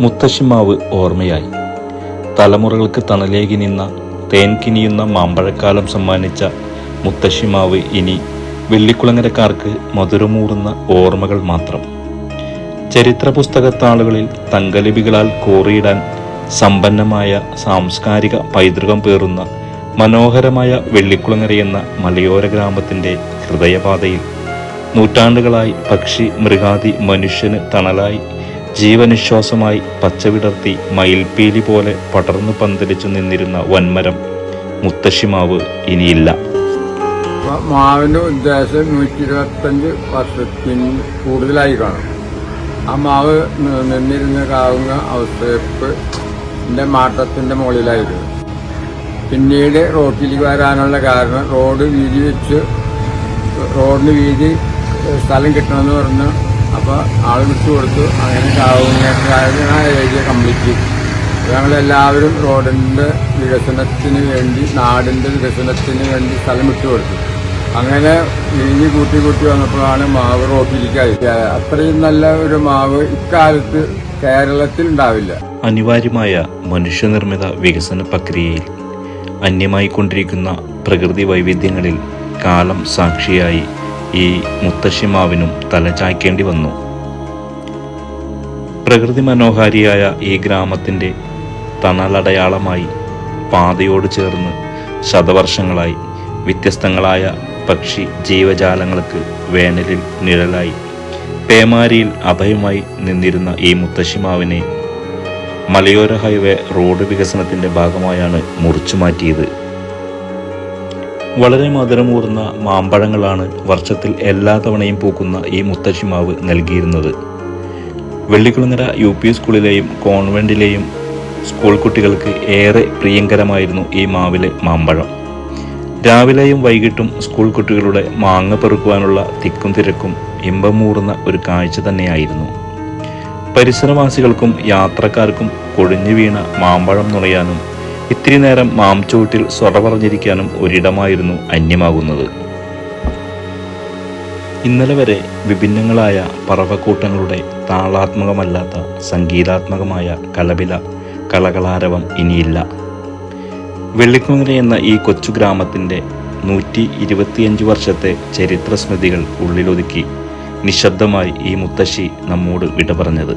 മുത്തശ്ശിമാവ് ഓർമ്മയായി. തലമുറകൾക്ക് തണലേകി നിന്ന തേൻകിനിയുന്ന മാമ്പഴക്കാലം സമ്മാനിച്ച മുത്തശ്ശിമാവ് ഇനി വെള്ളിക്കുളങ്ങരക്കാർക്ക് മധുരമൂറുന്ന ഓർമ്മകൾ മാത്രം. ചരിത്ര പുസ്തകത്താളുകളിൽ തങ്കലിപികളാൽ കോറിയിടാൻ സമ്പന്നമായ സാംസ്കാരിക പൈതൃകം പേറുന്ന മനോഹരമായ വെള്ളിക്കുളങ്ങര എന്ന മലയോര ഗ്രാമത്തിന്റെ ഹൃദയപാതയിൽ നൂറ്റാണ്ടുകളായി പക്ഷി മൃഗാദി മനുഷ്യന് തണലായി ജീവനിശ്വാസമായി പച്ചവിടർത്തി മയിൽപ്പീലി പോലെ പടർന്നു പന്തലിച്ചു നിന്നിരുന്ന വൻമരം മുത്തശ്ശിമാവ് ഇനിയില്ല. മാവിന്റെ ഉദ്ദേശം നൂറ്റി ഇരുപത്തഞ്ച് വർഷത്തിന് കൂടുതലായി കാണും. ആ മാവ് നിന്നിരുന്ന് കാവുന്ന അവസ്ഥയപ്പ് എന്റെ മാട്ടത്തിന്റെ മുകളിലായിരുന്നു. പിന്നീട് റോട്ടിലേക്ക് വരാനുള്ള കാരണം റോഡ് വീതി വെച്ച് റോഡിന് വീതി സ്ഥലം കിട്ടണമെന്ന് പറഞ്ഞു അപ്പോൾ ആൾ വിട്ടു കൊടുത്തു. അങ്ങനെ കാവുന്ന ഏരിയ കംപ്ലീറ്റ് ഞങ്ങളെല്ലാവരും റോഡിന്റെ വികസനത്തിന് വേണ്ടി നാടിന്റെ വികസനത്തിന് വേണ്ടി സ്ഥലം വിട്ടു കൊടുത്തു. അങ്ങനെ ഇഞ്ഞ് കൂട്ടി കൂട്ടി വന്നപ്പോഴാണ് മാവ് റോട്ടിലേക്കായി അത്രയും നല്ല ഒരു മാവ് ഇക്കാലത്ത് കേരളത്തിൽ ഉണ്ടാവില്ല. അനിവാര്യമായ മനുഷ്യനിർമ്മിത വികസന പ്രക്രിയയിൽ അന്യമായിക്കൊണ്ടിരിക്കുന്ന പ്രകൃതി വൈവിധ്യങ്ങളിൽ കാലം സാക്ഷിയായി ഈ മുത്തശ്ശിമാവിനും തലചായ്ക്കേണ്ടി വന്നു. പ്രകൃതി മനോഹാരിയായ ഈ ഗ്രാമത്തിന്റെ തണലടയാളമായി പാതയോട് ചേർന്ന് ശതവർഷങ്ങളായി വ്യത്യസ്തങ്ങളായ പക്ഷി ജീവജാലങ്ങൾക്ക് വേനലിൽ നിഴലായി. പേമാരിയിൽ അഭയമായി നിന്നിരുന്ന ഈ മുത്തശ്ശിമാവിനെ മലയോര ഹൈവേ റോഡ് വികസനത്തിന്റെ ഭാഗമായാണ് മുറിച്ചു മാറ്റിയത്. വളരെ മധുരമൂർന്ന മാമ്പഴങ്ങളാണ് വർഷത്തിൽ എല്ലാ തവണയും പൂക്കുന്ന ഈ മുത്തശ്ശിമാവ് നൽകിയിരുന്നത്. വെള്ളിക്കുളങ്ങര യു പി സ്കൂളിലെയും കോൺവെന്റിലെയും സ്കൂൾ കുട്ടികൾക്ക് ഏറെ പ്രിയങ്കരമായിരുന്നു ഈ മാവിലെ മാമ്പഴം. രാവിലെയും വൈകിട്ടും സ്കൂൾ കുട്ടികളുടെ മാങ്ങ പെറുക്കുവാനുള്ള തിക്കും തിരക്കും ഇമ്പമൂറുന്ന ഒരു കാഴ്ച തന്നെയായിരുന്നു. പരിസരവാസികൾക്കും യാത്രക്കാർക്കും കൊഴിഞ്ഞു വീണ മാമ്പഴം നുണയാനും ഇത്തിരി നേരം മാംചൂട്ടിൽ സ്വറ പറഞ്ഞിരിക്കാനും ഒരിടമായിരുന്നു അന്യമാകുന്നത്. ഇന്നലെ വരെ വിഭിന്നങ്ങളായ പറവക്കൂട്ടങ്ങളുടെ താളാത്മകമല്ലാത്ത സംഗീതാത്മകമായ കലപില കളകളാരവം ഇനിയില്ല. വെള്ളിക്കുങ്ങര എന്ന ഈ കൊച്ചു ഗ്രാമത്തിന്റെ നൂറ്റി ഇരുപത്തിയഞ്ച് വർഷത്തെ ചരിത്ര സ്മൃതികൾ ഉള്ളിലൊതുക്കി നിശബ്ദമായി ഈ മുത്തശ്ശി നമ്മോട് വിട പറഞ്ഞത്